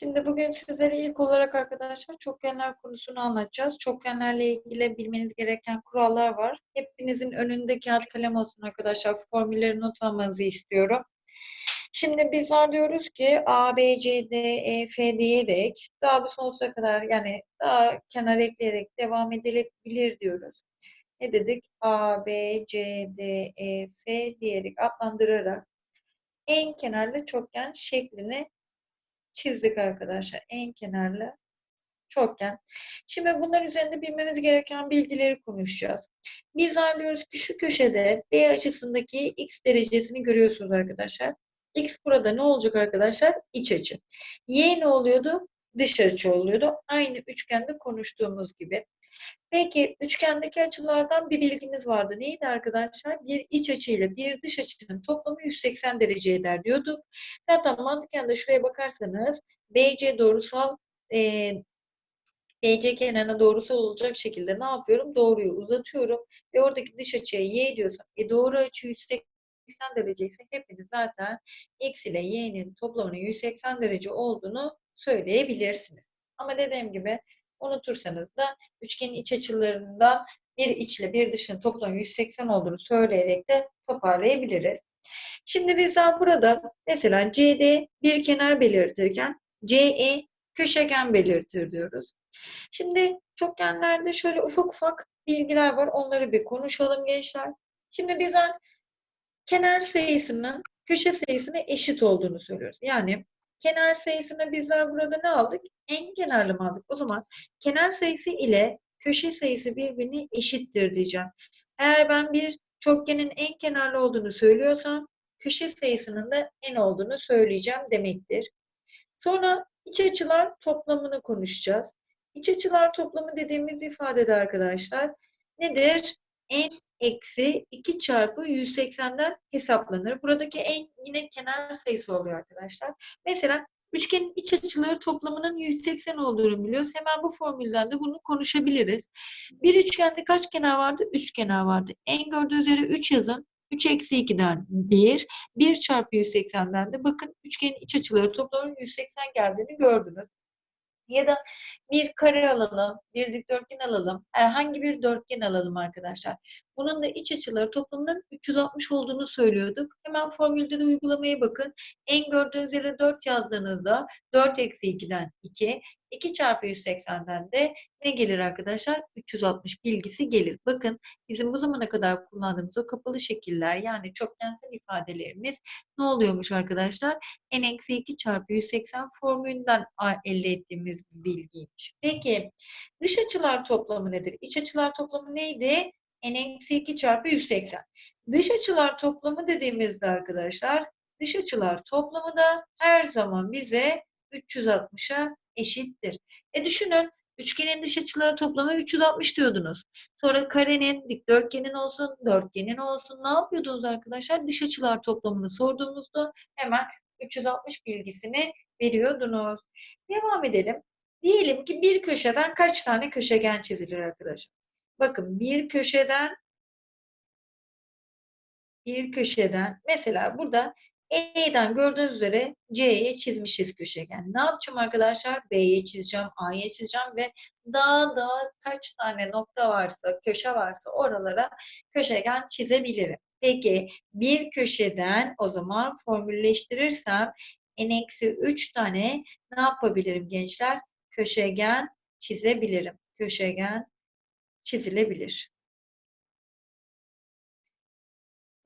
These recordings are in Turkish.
Şimdi bugün sizlere ilk olarak arkadaşlar çokgenler konusunu anlatacağız. Çokgenlerle ilgili bilmeniz gereken kurallar var. Hepinizin önünde kağıt kalem olsun arkadaşlar. Formülleri not almanızı istiyorum. Şimdi bizler diyoruz ki A, B, C, D, E, F diyerek daha bu sonsuza kadar yani daha kenar ekleyerek devam edilebilir diyoruz. Ne dedik? A, B, C, D, E, F diyerek adlandırarak en kenarlı çokgen şeklini çizdik arkadaşlar. En kenarlı çokgen. Şimdi bunlar üzerinde bilmeniz gereken bilgileri konuşacağız. Biz diyoruz ki şu köşede B açısındaki x derecesini görüyorsunuz arkadaşlar. X burada ne olacak arkadaşlar? İç açı. Y ne oluyordu? Dış açı oluyordu. Aynı üçgende konuştuğumuz gibi. Peki üçgendeki açılardan bir bilgimiz vardı. Neydi arkadaşlar? Bir iç açı ile bir dış açının toplamı 180 derece eder diyorduk. Zaten mantıken de şuraya bakarsanız BC doğrusal e, BC kenarına doğrusal olacak şekilde ne yapıyorum? Doğruyu uzatıyorum ve oradaki dış açıya y diyorsam e doğru açı 180 derece ise hepiniz zaten x ile y'nin toplamının 180 derece olduğunu söyleyebilirsiniz. Ama dediğim gibi Unutursanız da üçgenin iç açılarından bir içle bir dışın toplamı 180 olduğunu söyleyerek de toparlayabiliriz. Şimdi bizler burada mesela CD bir kenar belirtirken CE köşegen belirtir diyoruz. Şimdi çokgenlerde şöyle ufak ufak bilgiler var. Onları bir konuşalım gençler. Şimdi bizler kenar sayısının köşe sayısına eşit olduğunu söylüyoruz. Yani kenar sayısını bizler burada ne aldık? En kenarlı aldık? O zaman kenar sayısı ile köşe sayısı birbirine eşittir diyeceğim. Eğer ben bir çokgenin en kenarlı olduğunu söylüyorsam köşe sayısının da en olduğunu söyleyeceğim demektir. Sonra iç açılar toplamını konuşacağız. İç açılar toplamı dediğimiz ifadede arkadaşlar nedir? n eksi 2 çarpı 180'den hesaplanır. Buradaki n yine kenar sayısı oluyor arkadaşlar. Mesela üçgenin iç açıları toplamının 180 olduğunu biliyoruz. Hemen bu formülden de bunu konuşabiliriz. Bir üçgende kaç kenar vardı? 3 kenar vardı. n gördüğü üzere 3 yazın. 3 eksi 2'den 1. 1 çarpı 180'den de bakın üçgenin iç açıları toplamının 180 geldiğini gördünüz. Ya da bir kare alalım, bir dikdörtgen alalım, herhangi bir dörtgen alalım arkadaşlar. Bunun da iç açıları toplamının 360 olduğunu söylüyorduk. Hemen formülde de uygulamaya bakın. En gördüğünüz yere 4 yazdığınızda 4 eksi 2'den 2, 2 çarpı 180'den de ne gelir arkadaşlar? 360 bilgisi gelir. Bakın bizim bu zamana kadar kullandığımız o kapalı şekiller yani çokgensel ifadelerimiz ne oluyormuş arkadaşlar? n-2 çarpı 180 formülünden elde ettiğimiz bilgiymiş. Peki dış açılar toplamı nedir? İç açılar toplamı neydi? N-2 çarpı 180. Dış açılar toplamı dediğimizde arkadaşlar dış açılar toplamı da her zaman bize 360'a eşittir. E düşünün üçgenin dış açıları toplamı 360 diyordunuz. Sonra karenin, dikdörtgenin olsun, dörtgenin olsun ne yapıyordunuz arkadaşlar? Dış açılar toplamını sorduğumuzda hemen 360 bilgisini veriyordunuz. Devam edelim. Diyelim ki bir köşeden kaç tane köşegen çizilir arkadaşlar? Bakın bir köşeden bir köşeden mesela burada E'den gördüğünüz üzere C'ye çizmişiz köşegen. Ne yapacağım arkadaşlar? B'ye çizeceğim, A'ya çizeceğim ve daha daha kaç tane nokta varsa, köşe varsa oralara köşegen çizebilirim. Peki bir köşeden o zaman formülleştirirsem n-3 tane ne yapabilirim gençler? Köşegen çizebilirim. Köşegen çizilebilir.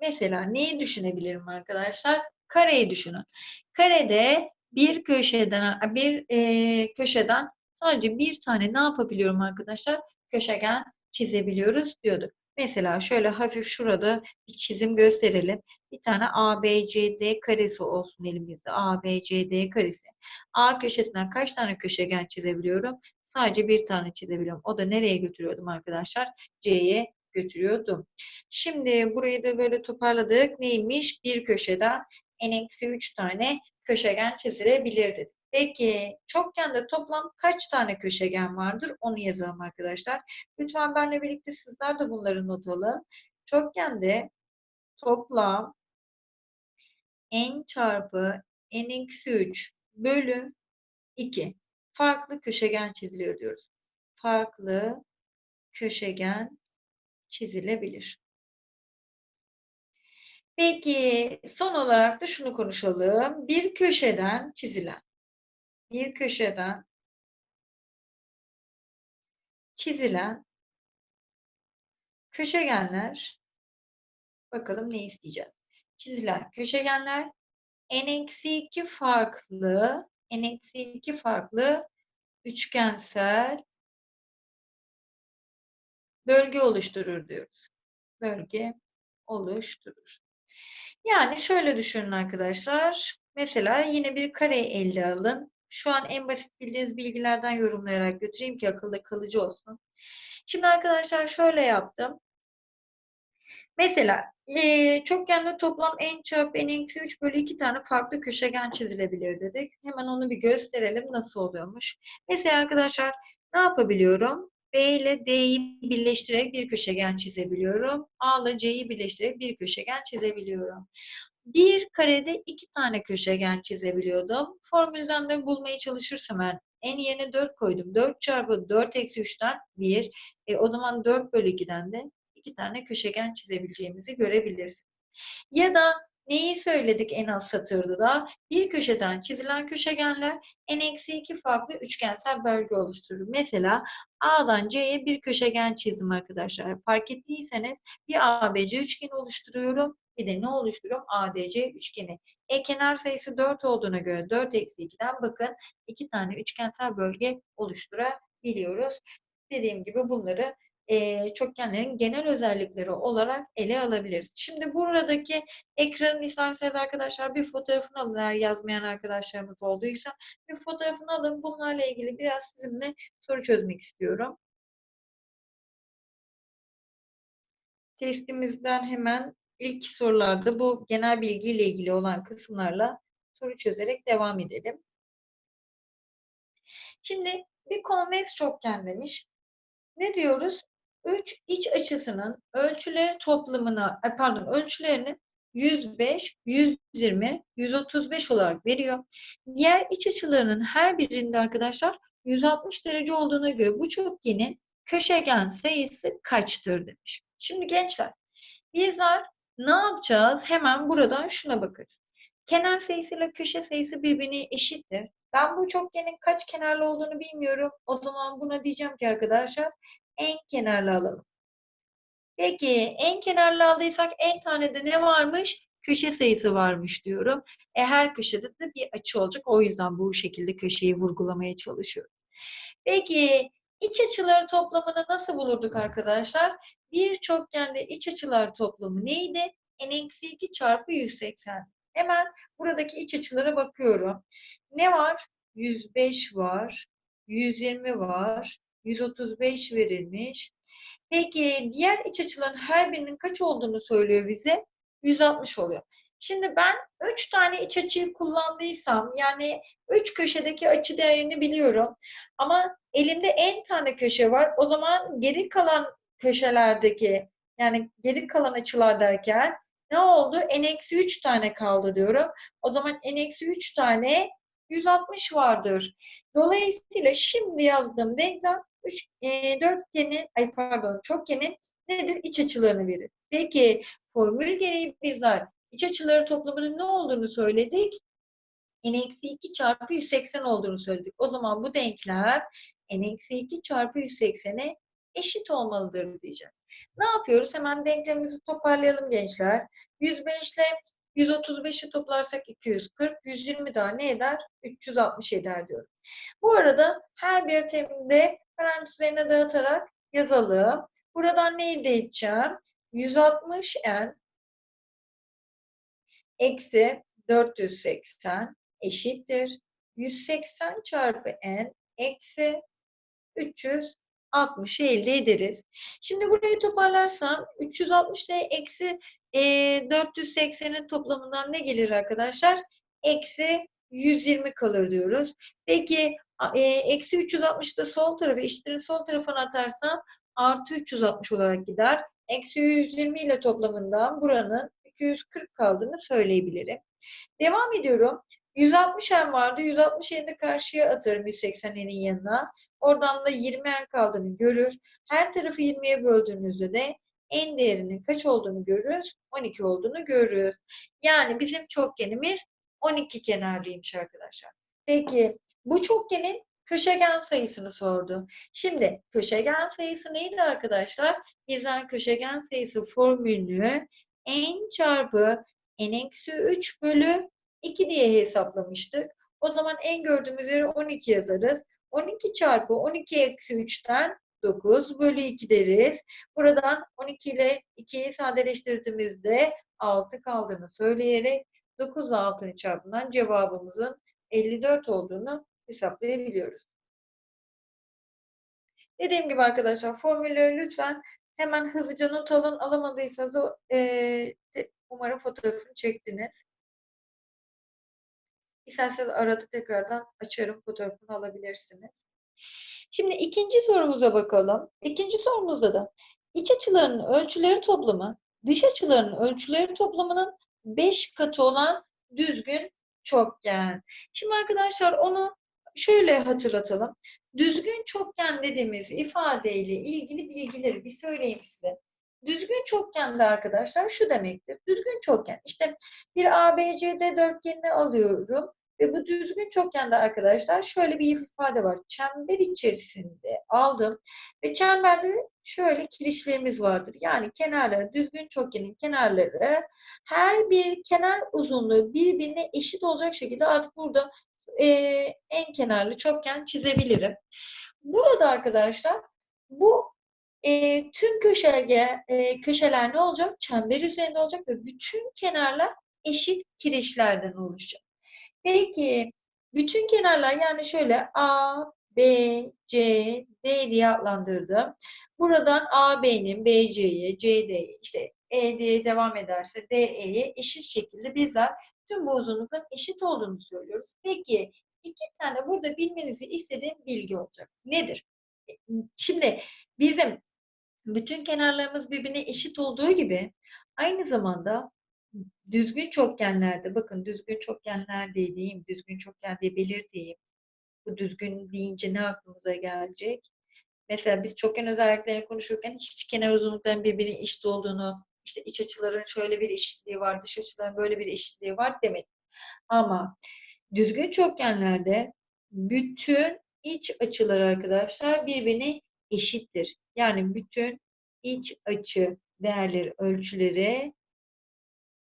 Mesela neyi düşünebilirim arkadaşlar? Kareyi düşünün. Karede bir köşeden bir e, köşeden sadece bir tane ne yapabiliyorum arkadaşlar? Köşegen çizebiliyoruz diyorduk. Mesela şöyle hafif şurada bir çizim gösterelim. Bir tane ABCD karesi olsun elimizde. ABCD karesi. A köşesinden kaç tane köşegen çizebiliyorum? Sadece bir tane çizebiliyorum. O da nereye götürüyordum arkadaşlar? C'ye götürüyordum. Şimdi burayı da böyle toparladık. Neymiş? Bir köşeden n-3 tane köşegen çizilebilir dedik. Peki çokgende toplam kaç tane köşegen vardır? Onu yazalım arkadaşlar. Lütfen benimle birlikte sizler de bunları not alın. Çokgende toplam n çarpı n-3 bölü 2. Farklı köşegen çizilir diyoruz. Farklı köşegen çizilebilir. Peki son olarak da şunu konuşalım. Bir köşeden çizilen, bir köşeden çizilen köşegenler bakalım ne isteyeceğiz. Çizilen köşegenler n-2 farklı n-2 farklı üçgensel bölge oluşturur diyoruz. Bölge oluşturur. Yani şöyle düşünün arkadaşlar. Mesela yine bir kare elde alın. Şu an en basit bildiğiniz bilgilerden yorumlayarak götüreyim ki akılda kalıcı olsun. Şimdi arkadaşlar şöyle yaptım. Mesela e, çokgende toplam n çarpı n eksi 3 bölü 2 tane farklı köşegen çizilebilir dedik. Hemen onu bir gösterelim nasıl oluyormuş. Mesela arkadaşlar ne yapabiliyorum? B ile D'yi birleştirerek bir köşegen çizebiliyorum. A ile C'yi birleştirerek bir köşegen çizebiliyorum. Bir karede iki tane köşegen çizebiliyordum. Formülden de bulmaya çalışırsam ben en yerine 4 koydum. 4 çarpı 4 eksi 3'ten 1. E, o zaman 4 bölü 2'den de iki tane köşegen çizebileceğimizi görebiliriz. Ya da neyi söyledik en az satırda da? Bir köşeden çizilen köşegenler n-2 farklı üçgensel bölge oluşturur. Mesela A'dan C'ye bir köşegen çizim arkadaşlar. Fark ettiyseniz bir ABC üçgeni oluşturuyorum. Bir de ne oluşturuyorum? ADC üçgeni. E kenar sayısı 4 olduğuna göre 4 eksi 2'den bakın iki tane üçgensel bölge oluşturabiliyoruz. Dediğim gibi bunları e, çokgenlerin genel özellikleri olarak ele alabiliriz. Şimdi buradaki ekranın isterseniz arkadaşlar bir fotoğrafını alın eğer yazmayan arkadaşlarımız olduysa bir fotoğrafını alın. Bunlarla ilgili biraz sizinle soru çözmek istiyorum. Testimizden hemen ilk sorularda bu genel bilgiyle ilgili olan kısımlarla soru çözerek devam edelim. Şimdi bir konveks çokgen demiş. Ne diyoruz? 3 iç açısının ölçüleri toplamına, pardon ölçülerini 105, 120, 135 olarak veriyor. Diğer iç açılarının her birinde arkadaşlar 160 derece olduğuna göre bu çokgenin köşegen sayısı kaçtır demiş. Şimdi gençler bizler ne yapacağız? Hemen buradan şuna bakarız. Kenar sayısıyla köşe sayısı birbirine eşittir. Ben bu çokgenin kaç kenarlı olduğunu bilmiyorum. O zaman buna diyeceğim ki arkadaşlar en kenarlı alalım. Peki en kenarlı aldıysak en tane de ne varmış? Köşe sayısı varmış diyorum. E, her köşede de bir açı olacak. O yüzden bu şekilde köşeyi vurgulamaya çalışıyorum. Peki iç açıları toplamını nasıl bulurduk arkadaşlar? Bir çokgende iç açılar toplamı neydi? n-2 çarpı 180. Hemen buradaki iç açılara bakıyorum. Ne var? 105 var, 120 var, 135 verilmiş. Peki diğer iç açıların her birinin kaç olduğunu söylüyor bize? 160 oluyor. Şimdi ben 3 tane iç açıyı kullandıysam yani 3 köşedeki açı değerini biliyorum. Ama elimde en tane köşe var. O zaman geri kalan köşelerdeki yani geri kalan açılar derken ne oldu? n-3 tane kaldı diyorum. O zaman n-3 tane 160 vardır. Dolayısıyla şimdi yazdığım denklem 3, e, dörtgenin, ay pardon çokgenin nedir? İç açılarını verir. Peki formül gereği bizler iç açıları toplamının ne olduğunu söyledik? n-2 çarpı 180 olduğunu söyledik. O zaman bu denklem n-2 çarpı 180'e eşit olmalıdır diyeceğim. Ne yapıyoruz? Hemen denklemimizi toparlayalım gençler. 105 ile 135'i toplarsak 240, 120 daha ne eder? 360 eder diyorum. Bu arada her bir terimde parantezlerine dağıtarak yazalım. Buradan neyi edeceğim? 160n eksi 480 eşittir. 180 çarpı n eksi 300 60'ı elde ederiz. Şimdi burayı toparlarsam 360 ile eksi e, 480'in toplamından ne gelir arkadaşlar? Eksi 120 kalır diyoruz. Peki e, eksi 360 da sol tarafa eşittir sol tarafına atarsam artı 360 olarak gider. Eksi 120 ile toplamından buranın 240 kaldığını söyleyebilirim. Devam ediyorum. 160 n vardı. 160 n'i de karşıya atarım 180 n'in yanına. Oradan da 20 n kaldığını görür. Her tarafı 20'ye böldüğünüzde de n değerinin kaç olduğunu görürüz. 12 olduğunu görürüz. Yani bizim çokgenimiz 12 kenarlıymış arkadaşlar. Peki bu çokgenin köşegen sayısını sordu. Şimdi köşegen sayısı neydi arkadaşlar? Bizden köşegen sayısı formülünü n çarpı n-3 bölü 2 diye hesaplamıştık. O zaman n gördüğümüz yere 12 yazarız. 12 çarpı 12 eksi 3'ten 9 bölü 2 deriz. Buradan 12 ile 2'yi sadeleştirdiğimizde 6 kaldığını söyleyerek 9 ile 6'nın çarpımından cevabımızın 54 olduğunu hesaplayabiliyoruz. Dediğim gibi arkadaşlar formülleri lütfen hemen hızlıca not alın. Alamadıysanız o, e, umarım fotoğrafını çektiniz. İsterseniz arada tekrardan açarım fotoğrafını alabilirsiniz. Şimdi ikinci sorumuza bakalım. İkinci sorumuzda da iç açılarının ölçüleri toplamı dış açılarının ölçüleri toplamının 5 katı olan düzgün çokgen. Şimdi arkadaşlar onu şöyle hatırlatalım. Düzgün çokgen dediğimiz ifadeyle ilgili bilgileri bir söyleyeyim size. Düzgün çokgende arkadaşlar şu demektir. Düzgün çokgen. İşte bir ABCD dörtgenini alıyorum ve bu düzgün çokgende arkadaşlar şöyle bir ifade var. Çember içerisinde aldım ve çemberde şöyle kirişlerimiz vardır. Yani kenarları, düzgün çokgenin kenarları her bir kenar uzunluğu birbirine eşit olacak şekilde artık burada e, en kenarlı çokgen çizebilirim. Burada arkadaşlar bu e, tüm köşege, e, köşeler ne olacak? Çember üzerinde olacak ve bütün kenarlar eşit kirişlerden oluşacak. Peki bütün kenarlar yani şöyle A, B, C, D diye adlandırdım. Buradan AB'nin BC'ye, CD'ye işte E diye devam ederse DE'ye eşit şekilde bizler tüm bu uzunlukların eşit olduğunu söylüyoruz. Peki iki tane burada bilmenizi istediğim bilgi olacak. Nedir? Şimdi bizim bütün kenarlarımız birbirine eşit olduğu gibi aynı zamanda düzgün çokgenlerde bakın düzgün çokgenler dediğim, düzgün çokgen diye belirteyim. Bu düzgün deyince ne aklımıza gelecek? Mesela biz çokgen özelliklerini konuşurken hiç kenar uzunlukların birbirine eşit olduğunu, işte iç açıların şöyle bir eşitliği var, dış açıların böyle bir eşitliği var demedik. Ama düzgün çokgenlerde bütün iç açılar arkadaşlar birbirine eşittir. Yani bütün iç açı değerleri, ölçüleri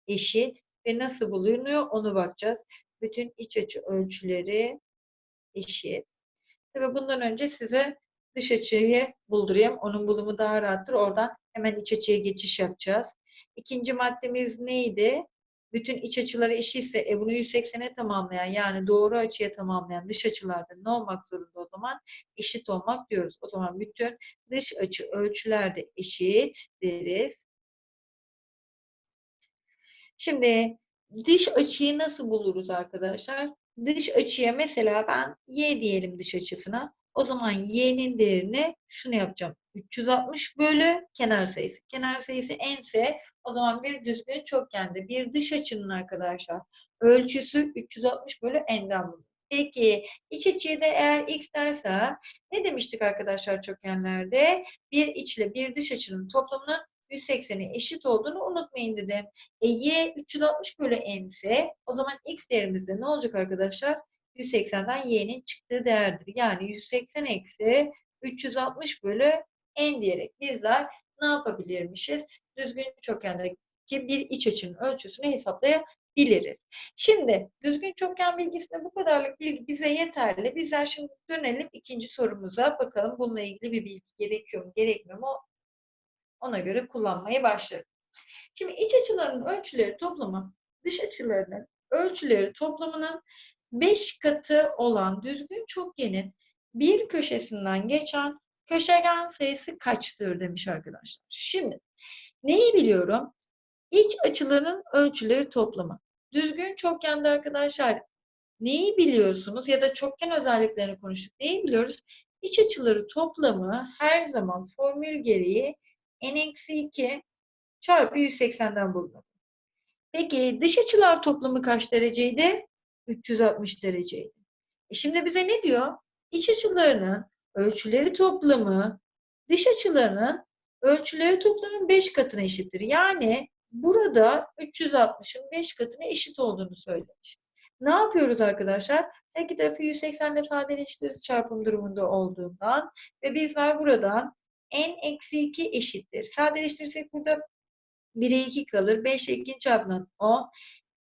eşit ve nasıl bulunuyor onu bakacağız. Bütün iç açı ölçüleri eşit. Tabi bundan önce size dış açıyı buldurayım. Onun bulumu daha rahattır. Oradan hemen iç açıya geçiş yapacağız. İkinci maddemiz neydi? Bütün iç açıları eşitse e bunu 180'e tamamlayan yani doğru açıya tamamlayan dış açılarda ne olmak zorunda o zaman? Eşit olmak diyoruz. O zaman bütün dış açı ölçülerde eşit deriz. Şimdi dış açıyı nasıl buluruz arkadaşlar? Dış açıya mesela ben y diyelim dış açısına. O zaman y'nin değerini şunu yapacağım. 360 bölü kenar sayısı. Kenar sayısı n'se o zaman bir düzgün çokgende bir dış açının arkadaşlar ölçüsü 360 bölü n'den. Peki iç açıya da eğer x derse ne demiştik arkadaşlar çokgenlerde? Bir içle bir dış açının toplamının 180'e eşit olduğunu unutmayın dedim. E, y 360 bölü n ise o zaman x değerimizde ne olacak arkadaşlar? 180'den y'nin çıktığı değerdir. Yani 180 eksi 360 bölü n diyerek bizler ne yapabilirmişiz? Düzgün çokgendeki bir iç açının ölçüsünü hesaplayabiliriz. Şimdi düzgün çokgen bilgisinde bu kadarlık bilgi bize yeterli. Bizler şimdi dönelim ikinci sorumuza bakalım bununla ilgili bir bilgi gerekiyor mu gerekmiyor mu ona göre kullanmaya başlarım. Şimdi iç açılarının ölçüleri toplamı dış açılarının ölçüleri toplamının 5 katı olan düzgün çokgenin bir köşesinden geçen köşegen sayısı kaçtır demiş arkadaşlar. Şimdi neyi biliyorum? İç açıların ölçüleri toplamı. Düzgün çokgende arkadaşlar neyi biliyorsunuz ya da çokgen özelliklerini konuştuk. Neyi biliyoruz? İç açıları toplamı her zaman formül gereği n-2 çarpı 180'den bulunur. Peki dış açılar toplamı kaç dereceydi? 360 dereceydi. E şimdi bize ne diyor? İç açılarının ölçüleri toplamı dış açılarının ölçüleri toplamının 5 katına eşittir. Yani burada 360'ın 5 katına eşit olduğunu söylemiş. Ne yapıyoruz arkadaşlar? Her iki tarafı 180 ile sadeleştiririz çarpım durumunda olduğundan ve bizler buradan n eksi 2 eşittir. Sadeleştirirsek burada 1'e 2 kalır. 5 ile 2'nin çarpımından 10.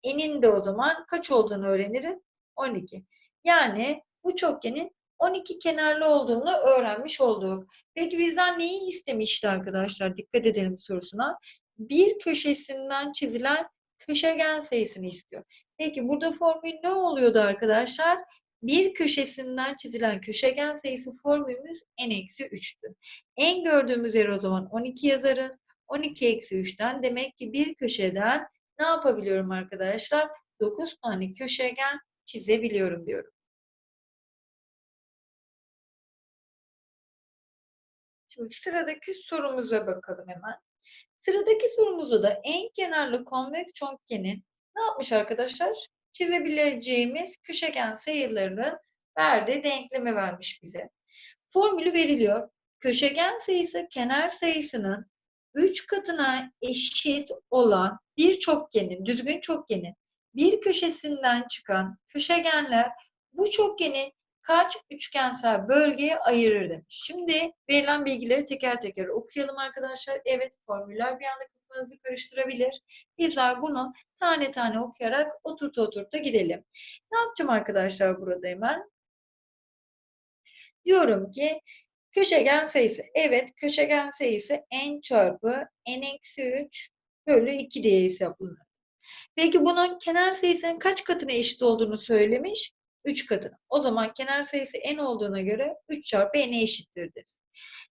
N'in de o zaman kaç olduğunu öğrenirim? 12. Yani bu çokgenin 12 kenarlı olduğunu öğrenmiş olduk. Peki bizden neyi istemişti arkadaşlar? Dikkat edelim sorusuna. Bir köşesinden çizilen köşegen sayısını istiyor. Peki burada formül ne oluyordu arkadaşlar? Bir köşesinden çizilen köşegen sayısı formülümüz n-3'tü. En gördüğümüz yer o zaman 12 yazarız. 12 eksi 3'ten demek ki bir köşeden ne yapabiliyorum arkadaşlar? 9 tane köşegen çizebiliyorum diyorum. Şimdi sıradaki sorumuza bakalım hemen. Sıradaki sorumuzda da en kenarlı konveks çokgenin ne yapmış arkadaşlar? Çizebileceğimiz köşegen sayılarını verdi, denklemi vermiş bize. Formülü veriliyor. Köşegen sayısı kenar sayısının 3 katına eşit olan bir çokgenin, düzgün çokgenin bir köşesinden çıkan köşegenler bu çokgeni kaç üçgensel bölgeye ayırır demiş. Şimdi verilen bilgileri teker teker okuyalım arkadaşlar. Evet formüller bir anda kafanızı karıştırabilir. Bizler bunu tane tane okuyarak oturta oturta gidelim. Ne yapacağım arkadaşlar burada hemen? Diyorum ki köşegen sayısı. Evet köşegen sayısı n çarpı n eksi 3 bölü 2 diye hesaplanır. Peki bunun kenar sayısının kaç katına eşit olduğunu söylemiş? 3 katına. O zaman kenar sayısı n olduğuna göre 3 çarpı n'e eşittir deriz.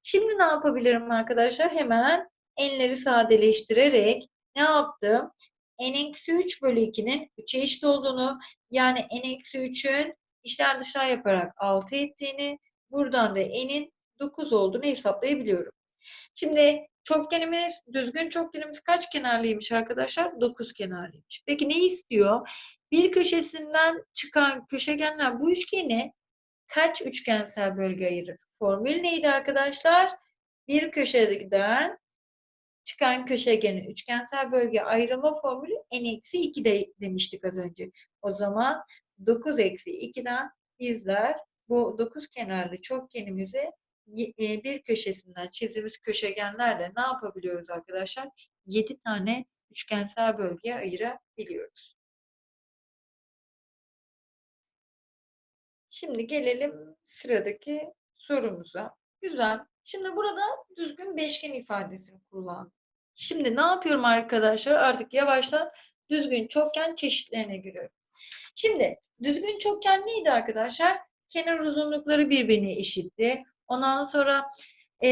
Şimdi ne yapabilirim arkadaşlar? Hemen n'leri sadeleştirerek ne yaptım? n-3 bölü 2'nin 3'e eşit olduğunu yani n-3'ün içler dışlar yaparak 6 ettiğini buradan da n'in 9 olduğunu hesaplayabiliyorum. Şimdi çokgenimiz, düzgün çokgenimiz kaç kenarlıymış arkadaşlar? 9 kenarlıymış. Peki ne istiyor? Bir köşesinden çıkan köşegenler bu üçgeni kaç üçgensel bölge ayırır? Formül neydi arkadaşlar? Bir köşeden çıkan köşegenin üçgensel bölge ayrılma formülü n-2 de demiştik az önce. O zaman 9 eksi 2'den bizler bu 9 kenarlı çokgenimizi bir köşesinden çizdiğimiz köşegenlerle ne yapabiliyoruz arkadaşlar? 7 tane üçgensel bölgeye ayırabiliyoruz. Şimdi gelelim sıradaki sorumuza. Güzel. Şimdi burada düzgün beşgen ifadesini kullandım. Şimdi ne yapıyorum arkadaşlar? Artık yavaştan düzgün çokgen çeşitlerine giriyorum. Şimdi düzgün çokgen neydi arkadaşlar? Kenar uzunlukları birbirine eşitti. Ondan sonra e,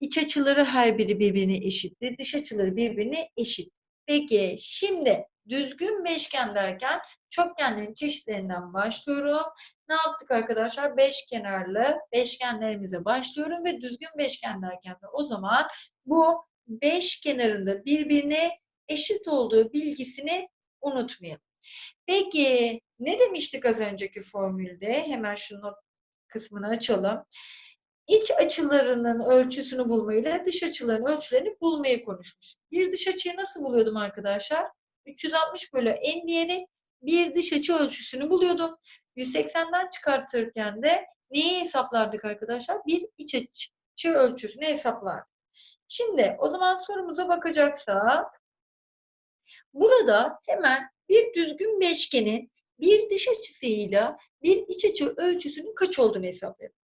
iç açıları her biri birbirine eşitti. Dış açıları birbirine eşit. Peki şimdi düzgün beşgen derken çokgenlerin çeşitlerinden başlıyorum. Ne yaptık arkadaşlar? Beş kenarlı beşgenlerimize başlıyorum ve düzgün beşgen derken de o zaman bu beş kenarında birbirine eşit olduğu bilgisini unutmayalım. Peki ne demiştik az önceki formülde? Hemen şunu kısmını açalım. İç açılarının ölçüsünü bulmayla dış açıların ölçülerini bulmayı konuşmuş. Bir dış açıyı nasıl buluyordum arkadaşlar? 360 bölü n diyerek bir dış açı ölçüsünü buluyordum. 180'den çıkartırken de neyi hesaplardık arkadaşlar? Bir iç açı ölçüsünü hesaplardık. Şimdi o zaman sorumuza bakacaksak burada hemen bir düzgün beşgenin bir dış açısıyla bir iç açı ölçüsünün kaç olduğunu hesaplayalım.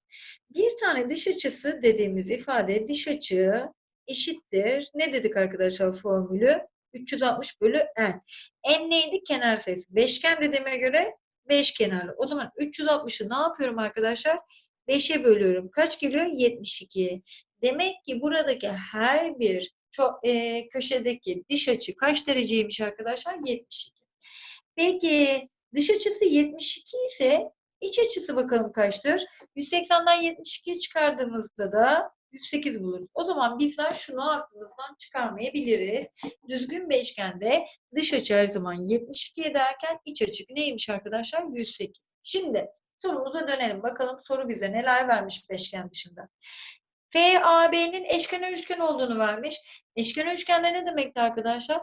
Bir tane dış açısı dediğimiz ifade dış açı eşittir. Ne dedik arkadaşlar formülü? 360 bölü n. n neydi? Kenar sayısı. Beşgen dediğime göre 5 kenarlı. O zaman 360'ı ne yapıyorum arkadaşlar? 5'e bölüyorum. Kaç geliyor? 72. Demek ki buradaki her bir e, köşedeki diş açı kaç dereceymiş arkadaşlar? 72. Peki dış açısı 72 ise iç açısı bakalım kaçtır? 180'den 72'yi çıkardığımızda da 108 buluruz. O zaman bizler şunu aklımızdan çıkarmayabiliriz. Düzgün beşgende dış açı her zaman 72 ederken iç açı neymiş arkadaşlar? 108. Şimdi sorumuza dönelim. Bakalım soru bize neler vermiş beşgen dışında. FAB'nin eşkenar üçgen olduğunu vermiş. Eşkenar üçgende ne demekti arkadaşlar?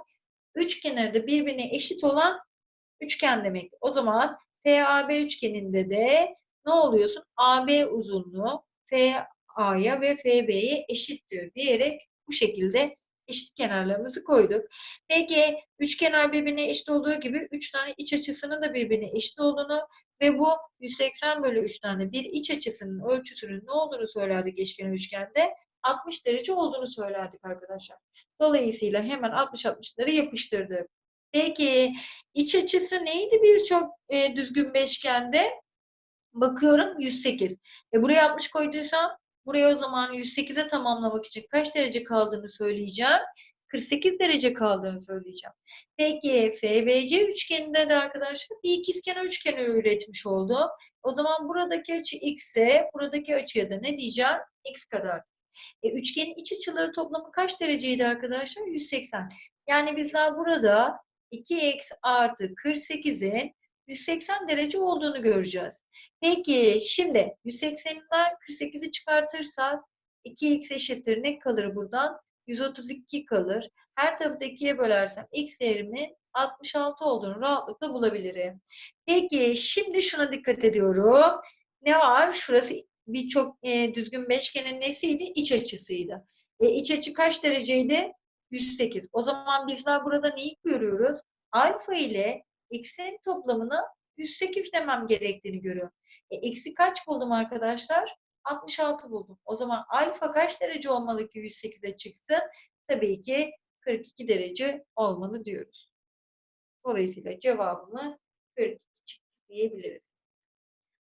Üç kenarı da birbirine eşit olan üçgen demek. O zaman FAB üçgeninde de ne oluyorsun? AB uzunluğu FA'ya ve FB'ye eşittir diyerek bu şekilde eşit kenarlarımızı koyduk. Peki üçkenar birbirine eşit olduğu gibi üç tane iç açısının da birbirine eşit olduğunu ve bu 180 bölü 3 tane bir iç açısının ölçüsünün ne olduğunu söylerdik eşkenar üçgende? 60 derece olduğunu söylerdik arkadaşlar. Dolayısıyla hemen 60-60'ları yapıştırdık. Peki iç açısı neydi birçok e, düzgün beşgende? Bakıyorum 108. E buraya 60 koyduysam buraya o zaman 108'e tamamlamak için kaç derece kaldığını söyleyeceğim. 48 derece kaldığını söyleyeceğim. Peki FBC üçgeninde de arkadaşlar bir ikizkenar üçgeni üretmiş oldu. O zaman buradaki açı x ise buradaki açıya da ne diyeceğim? x kadar. E, üçgenin iç açıları toplamı kaç dereceydi arkadaşlar? 180. Yani bizler burada 2x artı 48'in 180 derece olduğunu göreceğiz. Peki şimdi 180'den 48'i çıkartırsak 2x eşittir ne kalır buradan? 132 kalır. Her tarafı da 2'ye bölersem x değerimin 66 olduğunu rahatlıkla bulabilirim. Peki şimdi şuna dikkat ediyorum. Ne var? Şurası birçok e, düzgün beşgenin nesiydi? İç açısıydı. E, iç açı kaç dereceydi? 108. O zaman bizler burada neyi görüyoruz? Alfa ile x'in toplamını 108 demem gerektiğini görüyorum. E, eksi kaç buldum arkadaşlar? 66 buldum. O zaman alfa kaç derece olmalı ki 108'e çıksın? Tabii ki 42 derece olmalı diyoruz. Dolayısıyla cevabımız 42 çıktı diyebiliriz.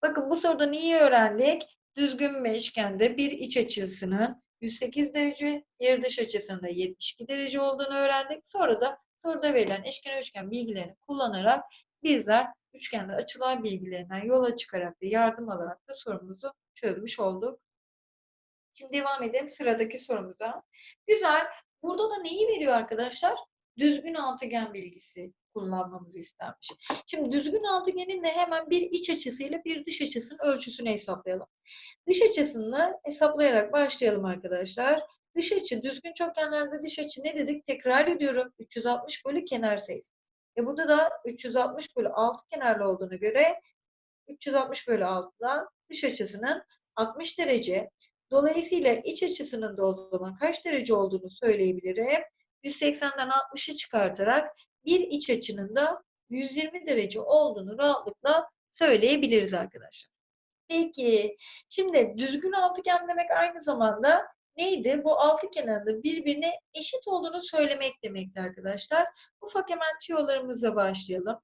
Bakın bu soruda neyi öğrendik? Düzgün beşgende bir iç açısının 108 derece, diğer dış açısında 72 derece olduğunu öğrendik. Sonra da soruda verilen eşkenar üçgen bilgilerini kullanarak bizler üçgende açılar bilgilerinden yola çıkarak da yardım alarak da sorumuzu çözmüş olduk. Şimdi devam edelim sıradaki sorumuza. Güzel. Burada da neyi veriyor arkadaşlar? Düzgün altıgen bilgisi kullanmamız istenmiş. Şimdi düzgün altıgenin de hemen bir iç açısıyla bir dış açısının ölçüsünü hesaplayalım. Dış açısını hesaplayarak başlayalım arkadaşlar. Dış açı, düzgün çokgenlerde dış açı ne dedik? Tekrar ediyorum. 360 bölü kenar sayısı. E burada da 360 bölü 6 kenarlı olduğuna göre 360 bölü 6'dan dış açısının 60 derece. Dolayısıyla iç açısının da o zaman kaç derece olduğunu söyleyebilirim. 180'den 60'ı çıkartarak bir iç açının da 120 derece olduğunu rahatlıkla söyleyebiliriz arkadaşlar. Peki, şimdi düzgün altıgen demek aynı zamanda neydi? Bu altı kenarında birbirine eşit olduğunu söylemek demekti arkadaşlar. Ufak hemen tüyolarımıza başlayalım.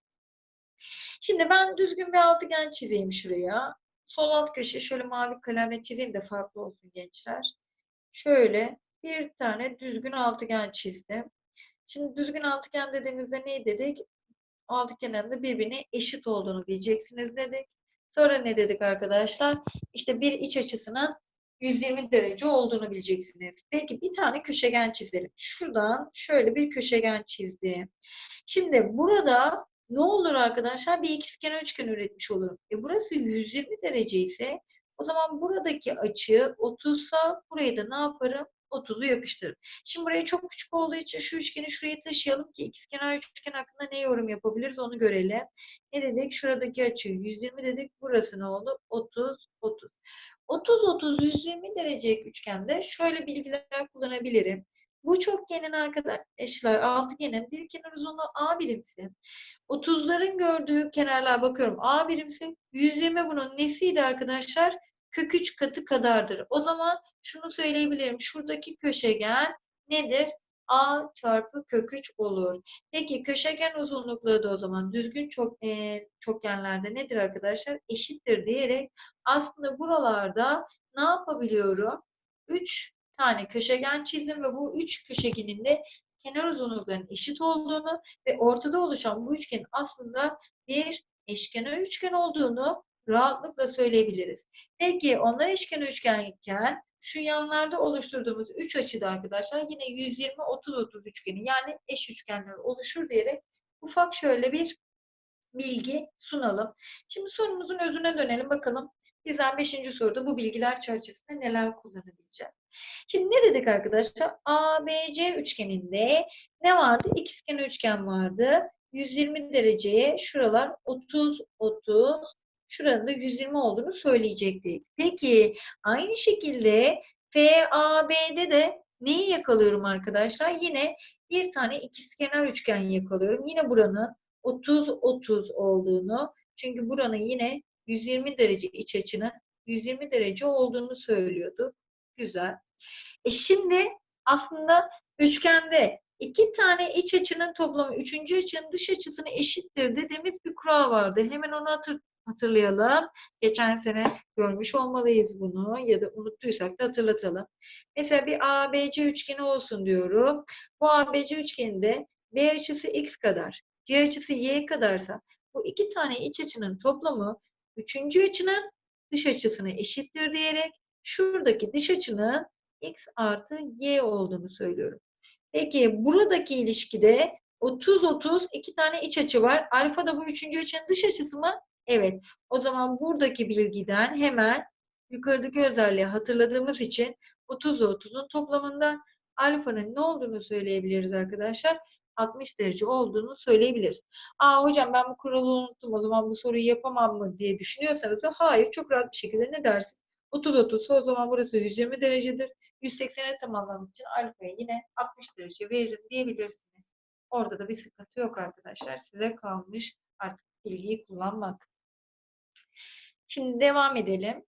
Şimdi ben düzgün bir altıgen çizeyim şuraya. Sol alt köşe şöyle mavi kalemle çizeyim de farklı olsun gençler. Şöyle bir tane düzgün altıgen çizdim. Şimdi düzgün altıgen dediğimizde ne dedik? Altıgenin birbirine eşit olduğunu bileceksiniz dedik. Sonra ne dedik arkadaşlar? İşte bir iç açısının 120 derece olduğunu bileceksiniz. Peki bir tane köşegen çizelim. Şuradan şöyle bir köşegen çizdim. Şimdi burada ne olur arkadaşlar? Bir ikizkenar üçgen üretmiş olurum. E burası 120 derece ise o zaman buradaki açı 30 sa burayı da ne yaparım? 30'u yapıştırırım. Şimdi buraya çok küçük olduğu için şu üçgeni şuraya taşıyalım ki ikizkenar üçgen hakkında ne yorum yapabiliriz onu görelim. Ne dedik? Şuradaki açı 120 dedik. Burası ne oldu? 30, 30. 30, 30, 120 derecelik üçgende şöyle bilgiler kullanabilirim. Bu çokgenin arkadaşlar altıgenin bir kenar uzunluğu A birimsi. 30'ların gördüğü kenarlar bakıyorum A birimsi. 120 bunun nesiydi arkadaşlar? Kök 3 katı kadardır. O zaman şunu söyleyebilirim. Şuradaki köşegen nedir? A çarpı kök 3 olur. Peki köşegen uzunlukları da o zaman düzgün çok, e, çokgenlerde nedir arkadaşlar? Eşittir diyerek aslında buralarda ne yapabiliyorum? 3 tane köşegen çizdim ve bu 3 köşegenin de kenar uzunluklarının eşit olduğunu ve ortada oluşan bu üçgenin aslında bir eşkenar üçgen olduğunu rahatlıkla söyleyebiliriz. Peki onlar eşkenar üçgen iken şu yanlarda oluşturduğumuz üç açıda arkadaşlar yine 120 30 30 üçgeni yani eş üçgenler oluşur diyerek ufak şöyle bir bilgi sunalım. Şimdi sorumuzun özüne dönelim bakalım. Bizden 5. soruda bu bilgiler çerçevesinde neler kullanabileceğiz? Şimdi ne dedik arkadaşlar? ABC üçgeninde ne vardı? İkizkenar üçgen vardı. 120 dereceye şuralar 30 30 şuranın da 120 olduğunu söyleyecektik. Peki aynı şekilde FAB'de de neyi yakalıyorum arkadaşlar? Yine bir tane ikizkenar üçgen yakalıyorum. Yine buranın 30-30 olduğunu çünkü buranın yine 120 derece iç açının 120 derece olduğunu söylüyordu. Güzel. E şimdi aslında üçgende iki tane iç açının toplamı üçüncü açının dış açısına eşittir dediğimiz bir kural vardı. Hemen onu hatır, hatırlayalım. Geçen sene görmüş olmalıyız bunu ya da unuttuysak da hatırlatalım. Mesela bir ABC üçgeni olsun diyorum. Bu ABC üçgeninde B açısı x kadar, C açısı y kadarsa bu iki tane iç açının toplamı üçüncü açının dış açısına eşittir diyerek şuradaki dış açının x artı y olduğunu söylüyorum. Peki buradaki ilişkide 30-30 iki tane iç açı var. Alfa da bu üçüncü açının dış açısı mı? Evet. O zaman buradaki bilgiden hemen yukarıdaki özelliği hatırladığımız için 30 30'un toplamından alfanın ne olduğunu söyleyebiliriz arkadaşlar. 60 derece olduğunu söyleyebiliriz. Aa hocam ben bu kuralı unuttum o zaman bu soruyu yapamam mı diye düşünüyorsanız hayır çok rahat bir şekilde ne dersiniz? 30 30 o zaman burası 120 derecedir. 180'e tamamlamak için alfaya yine 60 derece veririm diyebilirsiniz. Orada da bir sıkıntı yok arkadaşlar. Size kalmış artık bilgiyi kullanmak. Şimdi devam edelim.